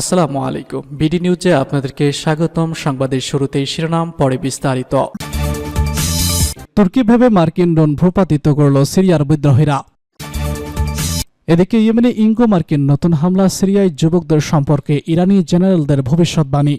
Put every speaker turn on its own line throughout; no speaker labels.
আসসালামু আলাইকুম বিডি নিউজে আপনাদেরকে স্বাগতম সংবাদের শুরুতেই শিরোনাম পরে বিস্তারিত তুর্কি মার্কিন ড্রোন ভূপাতিত করল সিরিয়ার বিদ্রোহীরা এদিকে ইয়েমেনে ইঙ্গো মার্কিন নতুন হামলা সিরিয়ায় যুবকদের সম্পর্কে ইরানি জেনারেলদের ভবিষ্যৎবাণী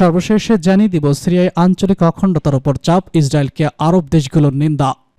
সর্বশেষে জানিয়ে দিব সিরিয়ায় আঞ্চলিক অখণ্ডতার উপর চাপ ইসরায়েলকে আরব দেশগুলোর নিন্দা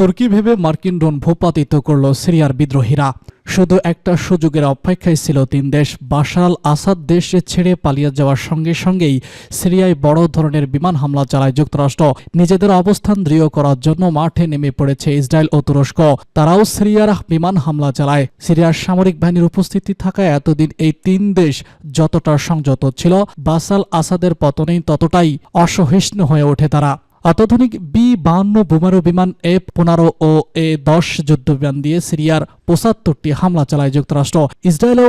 তুর্কি ভেবে মার্কিন ড্রোন ভূপাতিত করল সিরিয়ার বিদ্রোহীরা শুধু একটা সুযোগের অপেক্ষায় ছিল তিন দেশ বাশার আসাদ দেশে ছেড়ে পালিয়ে যাওয়ার সঙ্গে সঙ্গেই সিরিয়ায় বড় ধরনের বিমান হামলা চালায় যুক্তরাষ্ট্র নিজেদের অবস্থান দৃঢ় করার জন্য মাঠে নেমে পড়েছে ইসরায়েল ও তুরস্ক তারাও সিরিয়ার বিমান হামলা চালায় সিরিয়ার সামরিক বাহিনীর উপস্থিতি থাকায় এতদিন এই তিন দেশ যতটা সংযত ছিল বাসাল আসাদের পতনেই ততটাই অসহিষ্ণু হয়ে ওঠে তারা অত্যাধুনিক বি বাহান্ন বোমারু বিমান এ পনেরো ও এ দশ যুদ্ধ বিমান দিয়ে সিরিয়ার পঁচাত্তরটি হামলা চালায় যুক্তরাষ্ট্র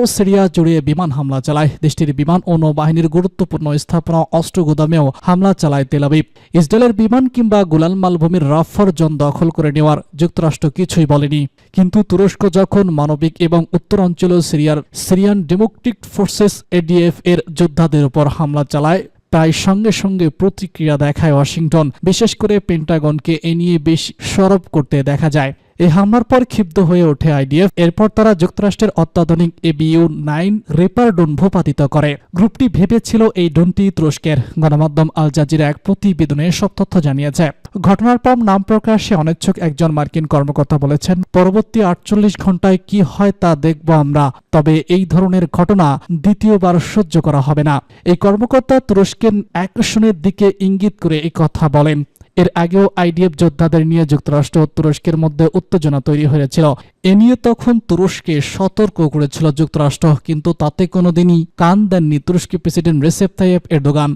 ও সিরিয়া জুড়ে বিমান হামলা চালায় দেশটির বিমান ও নৌবাহিনীর গুরুত্বপূর্ণ স্থাপনা অস্ত্র গুদামেও হামলা চালায় তেলাবিব ইসরায়েলের বিমান কিংবা গোলাল মালভূমির রাফার জন দখল করে নেওয়ার যুক্তরাষ্ট্র কিছুই বলেনি কিন্তু তুরস্ক যখন মানবিক এবং উত্তরাঞ্চল সিরিয়ার সিরিয়ান ডেমোক্রেটিক ফোর্সেস এডিএফ এর যোদ্ধাদের উপর হামলা চালায় তাই সঙ্গে সঙ্গে প্রতিক্রিয়া দেখায় ওয়াশিংটন বিশেষ করে পেন্টাগনকে এ নিয়ে বেশ সরব করতে দেখা যায় এই হামলার পর ক্ষিপ্ত হয়ে ওঠে আইডিএফ এরপর তারা যুক্তরাষ্ট্রের অত্যাধুনিক এবিইউ নাইন রেপার ডোন ভূপাতিত করে গ্রুপটি ভেবেছিল এই ডোনটি তুরস্কের গণমাধ্যম আল জাজিরা এক প্রতিবেদনে সব তথ্য জানিয়েছে ঘটনার পর নাম প্রকাশে অনিচ্ছুক একজন মার্কিন কর্মকর্তা বলেছেন পরবর্তী আটচল্লিশ ঘন্টায় কি হয় তা দেখব আমরা তবে এই ধরনের ঘটনা দ্বিতীয়বার সহ্য করা হবে না এই কর্মকর্তা তুরস্কের একশনের দিকে ইঙ্গিত করে এই কথা বলেন এর আগেও আইডিএফ যোদ্ধাদের নিয়ে যুক্তরাষ্ট্র ও তুরস্কের মধ্যে উত্তেজনা তৈরি হয়েছিল এ নিয়ে তখন তুরস্কে সতর্ক করেছিল যুক্তরাষ্ট্র কিন্তু তাতে কোনোদিনই কান দেননি তুরস্কি প্রেসিডেন্ট রেসেপ তাইয়েব এরদোগান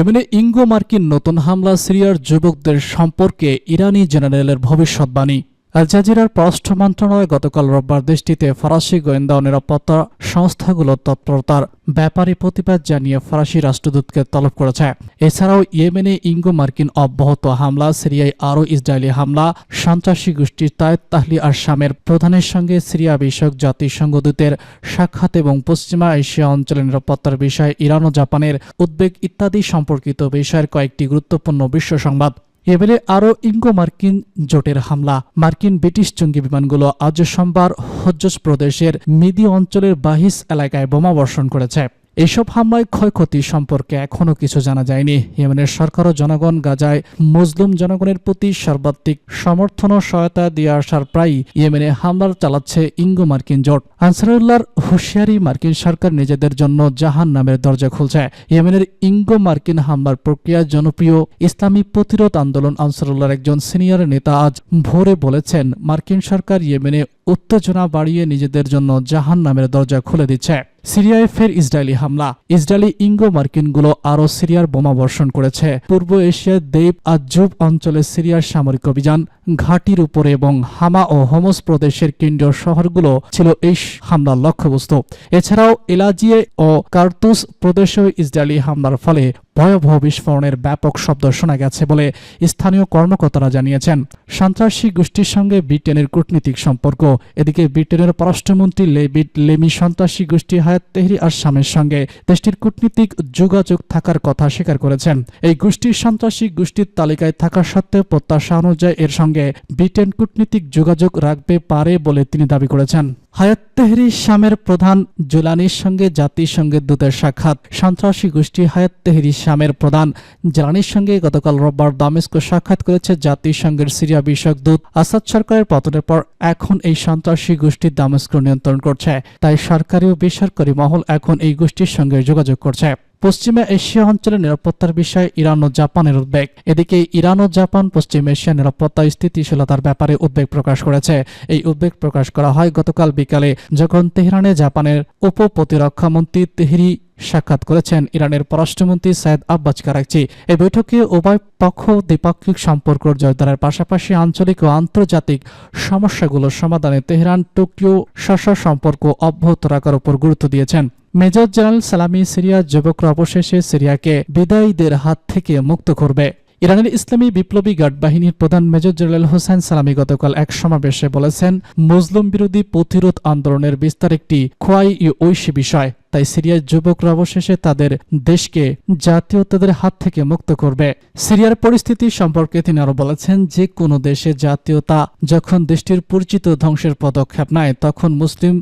এমনি ইঙ্গো মার্কিন নতুন হামলা সিরিয়ার যুবকদের সম্পর্কে ইরানি জেনারেলের ভবিষ্যৎবাণী আলজাজিরার পররাষ্ট্র মন্ত্রণালয় গতকাল রোববার দেশটিতে ফরাসি গোয়েন্দা ও নিরাপত্তা সংস্থাগুলোর তৎপরতার ব্যাপারে প্রতিবাদ জানিয়ে ফরাসি রাষ্ট্রদূতকে তলব করেছে এছাড়াও ইয়েমেনে ইঙ্গো মার্কিন অব্যাহত হামলা সিরিয়ায় আরও ইসরায়েলি হামলা সন্ত্রাসী গোষ্ঠী তায়েদ তাহলি আর শামের প্রধানের সঙ্গে সিরিয়া বিষয়ক জাতিসংঘ দূতের সাক্ষাৎ এবং পশ্চিমা এশিয়া অঞ্চলের নিরাপত্তার বিষয়ে ইরান ও জাপানের উদ্বেগ ইত্যাদি সম্পর্কিত বিষয়ের কয়েকটি গুরুত্বপূর্ণ বিশ্ব সংবাদ এবারে আরও ইঙ্গো মার্কিন জোটের হামলা মার্কিন ব্রিটিশ জঙ্গি বিমানগুলো আজ সোমবার হজ্জস প্রদেশের মিদি অঞ্চলের বাহিস এলাকায় বোমা বর্ষণ করেছে এসব হামলায় ক্ষয়ক্ষতি সম্পর্কে এখনও কিছু জানা যায়নি ইয়েমেনের সরকার ও জনগণ গাজায় মুসলিম জনগণের প্রতি সর্বাত্মিক সমর্থন ও সহায়তা দিয়ে আসার প্রায়ই ইয়েমেনে হামলার চালাচ্ছে ইঙ্গো মার্কিন জোট আনসারুল্লাহর হুঁশিয়ারি মার্কিন সরকার নিজেদের জন্য জাহান নামের দরজা খুলছে ইয়েমেনের ইঙ্গো মার্কিন হামলার প্রক্রিয়া জনপ্রিয় ইসলামী প্রতিরোধ আন্দোলন আনসারুল্লাহর একজন সিনিয়র নেতা আজ ভোরে বলেছেন মার্কিন সরকার ইয়েমেনে উত্তেজনা বাড়িয়ে নিজেদের জন্য জাহান নামের দরজা খুলে দিচ্ছে সিরিয়ায় ফের ইসরায়েলি হামলা ইসরায়েলি ইঙ্গো মার্কিনগুলো আরও সিরিয়ার বোমা বর্ষণ করেছে পূর্ব এশিয়ার দেব জুব অঞ্চলে সিরিয়ার সামরিক অভিযান ঘাটির উপরে এবং হামা ও হোমস প্রদেশের কেন্দ্রীয় শহরগুলো ছিল এই হামলার লক্ষ্যবস্তু এছাড়াও এলাজিয়ে ও কার্তুস প্রদেশেও ইসরায়েলি হামলার ফলে ভয়াবহ বিস্ফোরণের ব্যাপক শব্দ শোনা গেছে বলে স্থানীয় কর্মকর্তারা জানিয়েছেন সন্ত্রাসী গোষ্ঠীর সঙ্গে ব্রিটেনের কূটনীতিক সম্পর্ক এদিকে ব্রিটেনের পররাষ্ট্রমন্ত্রী লেবিড লেমি সন্ত্রাসী গোষ্ঠী হায়াত তেহরি আসামের সঙ্গে দেশটির কূটনীতিক যোগাযোগ থাকার কথা স্বীকার করেছেন এই গোষ্ঠীর সন্ত্রাসী গোষ্ঠীর তালিকায় থাকা সত্ত্বেও প্রত্যাশা অনুযায়ী এর সঙ্গে সঙ্গে ব্রিটেন কূটনীতিক যোগাযোগ রাখবে পারে বলে তিনি দাবি করেছেন হায়াত তেহরি শামের প্রধান জোলানির সঙ্গে জাতিসংঘের দূতের সাক্ষাৎ সন্ত্রাসী গোষ্ঠী হায়াত তেহরি শামের প্রধান জোলানির সঙ্গে গতকাল রোববার দামেস্কো সাক্ষাৎ করেছে জাতিসংঘের সিরিয়া বিষয়ক দূত আসাদ সরকারের পতনের পর এখন এই সন্ত্রাসী গোষ্ঠী দামেস্কো নিয়ন্ত্রণ করছে তাই সরকারি ও বেসরকারি মহল এখন এই গোষ্ঠীর সঙ্গে যোগাযোগ করছে পশ্চিমা এশিয়া অঞ্চলের নিরাপত্তার বিষয়ে ইরান ও জাপানের উদ্বেগ এদিকে ইরান ও জাপান পশ্চিম এশিয়া নিরাপত্তা স্থিতিশীলতার ব্যাপারে উদ্বেগ প্রকাশ করেছে এই উদ্বেগ প্রকাশ করা হয় গতকাল বিকালে যখন তেহরানে জাপানের উপ প্রতিরক্ষামন্ত্রী তেহরি সাক্ষাৎ করেছেন ইরানের পররাষ্ট্রমন্ত্রী সৈয়দ আব্বাস কারাকচি এই বৈঠকে উভয় পক্ষ দ্বিপাক্ষিক সম্পর্ক জয়দানের পাশাপাশি আঞ্চলিক ও আন্তর্জাতিক সমস্যাগুলো সমাধানে তেহরান টোকিও শাসা সম্পর্ক অব্যাহত রাখার উপর গুরুত্ব দিয়েছেন মেজর জেনারেল সালামি সিরিয়া যুবকরা অবশেষে সিরিয়াকে বিদায়ীদের হাত থেকে মুক্ত করবে ইরানের ইসলামী বিপ্লবী গার্ড বাহিনীর প্রধান মেজর জেনারেল হোসেন সালামি গতকাল এক সমাবেশে বলেছেন মুসলিম বিরোধী প্রতিরোধ আন্দোলনের বিস্তার একটি খোয়াই ই ঐশী বিষয় তাই সিরিয়ার যুবকরা অবশেষে তাদের দেশকে জাতীয়তাদের হাত থেকে মুক্ত করবে সিরিয়ার পরিস্থিতি সম্পর্কে তিনি আরও বলেছেন যে কোনো দেশে জাতীয়তা যখন দেশটির পরিচিত ধ্বংসের পদক্ষেপ নেয় তখন মুসলিম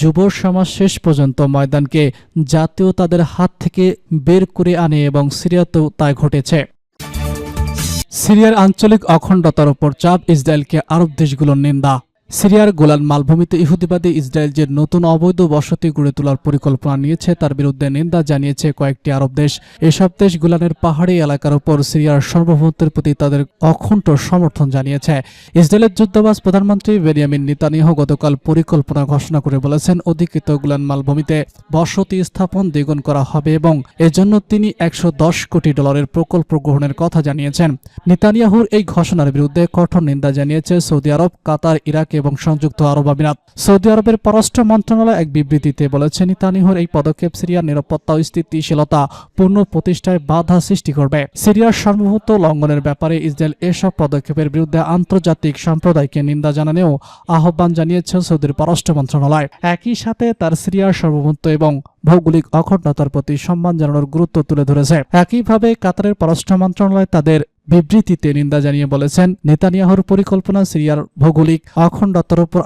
যুব সমাজ শেষ পর্যন্ত ময়দানকে জাতীয়তাদের হাত থেকে বের করে আনে এবং সিরিয়াতেও তা ঘটেছে সিরিয়ার আঞ্চলিক অখণ্ডতার ওপর চাপ ইসরায়েলকে আরব দেশগুলোর নিন্দা সিরিয়ার গোলান মালভূমিতে ইহুদিবাদী ইসরায়েল যে নতুন অবৈধ বসতি গড়ে তোলার পরিকল্পনা নিয়েছে তার বিরুদ্ধে নিন্দা জানিয়েছে কয়েকটি আরব দেশ এসব দেশ গোলানের পাহাড়ি এলাকার উপর সিরিয়ার সার্বভৌমত্বের প্রতি তাদের অখণ্ড সমর্থন জানিয়েছে ইসরায়েলের যুদ্ধাবাস প্রধানমন্ত্রী বেনিয়ামিন নিতানিহ গতকাল পরিকল্পনা ঘোষণা করে বলেছেন অধিকৃত গোলান মালভূমিতে বসতি স্থাপন দ্বিগুণ করা হবে এবং এজন্য তিনি একশো কোটি ডলারের প্রকল্প গ্রহণের কথা জানিয়েছেন নিতানিয়াহুর এই ঘোষণার বিরুদ্ধে কঠোর নিন্দা জানিয়েছে সৌদি আরব কাতার ইরাক এবং সংযুক্ত আরব আমিরাত সৌদি আরবের পররাষ্ট্র মন্ত্রণালয় এক বিবৃতিতে বলেছে নেতানিহর এই পদক্ষেপ সিরিয়ার নিরাপত্তা ও স্থিতিশীলতা পূর্ণ প্রতিষ্ঠায় বাধা সৃষ্টি করবে সিরিয়ার সার্বভৌমত্ব লঙ্ঘনের ব্যাপারে ইসরায়েল এসব পদক্ষেপের বিরুদ্ধে আন্তর্জাতিক সম্প্রদায়কে নিন্দা জানানেও আহ্বান জানিয়েছে সৌদির পররাষ্ট্র মন্ত্রণালয় একই সাথে তার সিরিয়ার সার্বভৌমত্ব এবং ভৌগোলিক অখণ্ডতার প্রতি সম্মান জানানোর গুরুত্ব তুলে ধরেছে একইভাবে কাতারের পররাষ্ট্র মন্ত্রণালয় তাদের বিবৃতিতে নিন্দা জানিয়ে বলেছেন নেতানিয়াহর পরিকল্পনা সিরিয়ার ভৌগোলিক অখণ্ডতার উপর